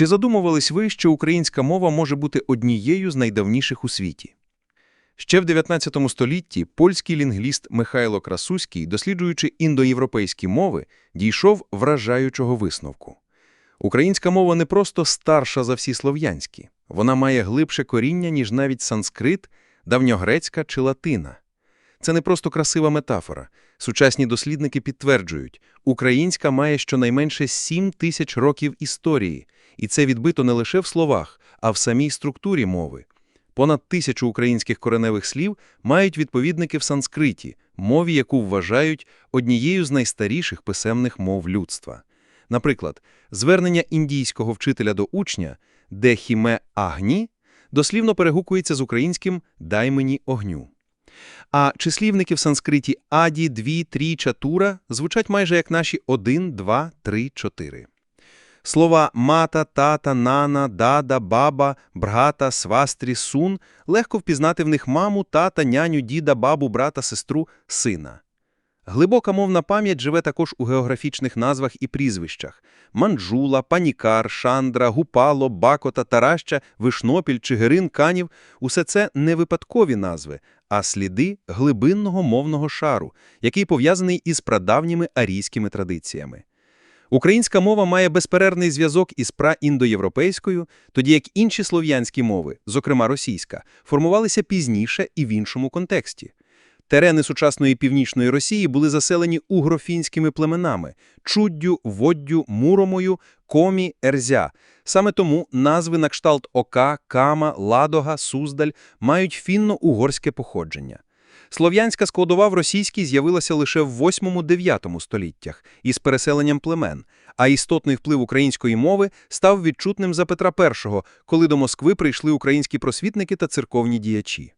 Чи задумувались ви, що українська мова може бути однією з найдавніших у світі? Ще в 19 столітті польський лінгвіст Михайло Красуський, досліджуючи індоєвропейські мови, дійшов вражаючого висновку. Українська мова не просто старша за всі слов'янські, вона має глибше коріння, ніж навіть санскрит, давньогрецька чи латина. Це не просто красива метафора. Сучасні дослідники підтверджують, українська має щонайменше 7 тисяч років історії, і це відбито не лише в словах, а в самій структурі мови. Понад тисячу українських кореневих слів мають відповідники в санскриті, мові, яку вважають однією з найстаріших писемних мов людства. Наприклад, звернення індійського вчителя до учня «де хіме агні» дослівно перегукується з українським «дай мені огню». А числівники в санскриті аді, дві, трі, чатура звучать майже як наші один, два, три, чотири. Слова мата, тата, нана, дада, баба, брата, свастрі, сун легко впізнати в них маму, тата, няню, діда, бабу, брата, сестру, сина. Глибока мовна пам'ять живе також у географічних назвах і прізвищах. Манджула, Панікар, Шандра, Гупало, Бакота, Тараща, Вишнопіль, Чигирин, Канів – усе це не випадкові назви, а сліди глибинного мовного шару, який пов'язаний із прадавніми арійськими традиціями. Українська мова має безперервний зв'язок із праіндоєвропейською, тоді як інші слов'янські мови, зокрема російська, формувалися пізніше і в іншому контексті. Терени сучасної північної Росії були заселені угрофінськими племенами – Чуддю, Воддю, Муромою, Комі, Ерзя. Саме тому назви на кшталт Ока, Кама, Ладога, Суздаль мають фінно-угорське походження. Слов'янська складова в російській з'явилася лише в 8-9 століттях із переселенням племен, а істотний вплив української мови став відчутним за Петра І, коли до Москви прийшли українські просвітники та церковні діячі.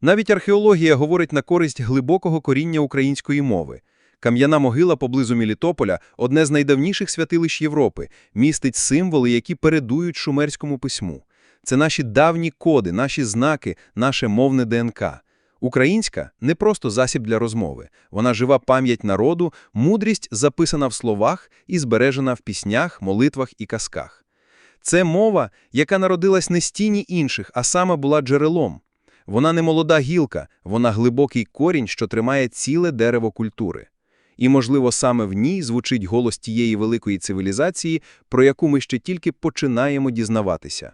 Навіть археологія говорить на користь глибокого коріння української мови. Кам'яна могила поблизу Мілітополя – одне з найдавніших святилищ Європи, містить символи, які передують шумерському письму. Це наші давні коди, наші знаки, наше мовне ДНК. Українська – не просто засіб для розмови. Вона жива пам'ять народу, мудрість записана в словах і збережена в піснях, молитвах і казках. Це мова, яка народилась не з тіні інших, а саме була джерелом. Вона не молода гілка, вона глибокий корінь, що тримає ціле дерево культури. І, можливо, саме в ній звучить голос тієї великої цивілізації, про яку ми ще тільки починаємо дізнаватися.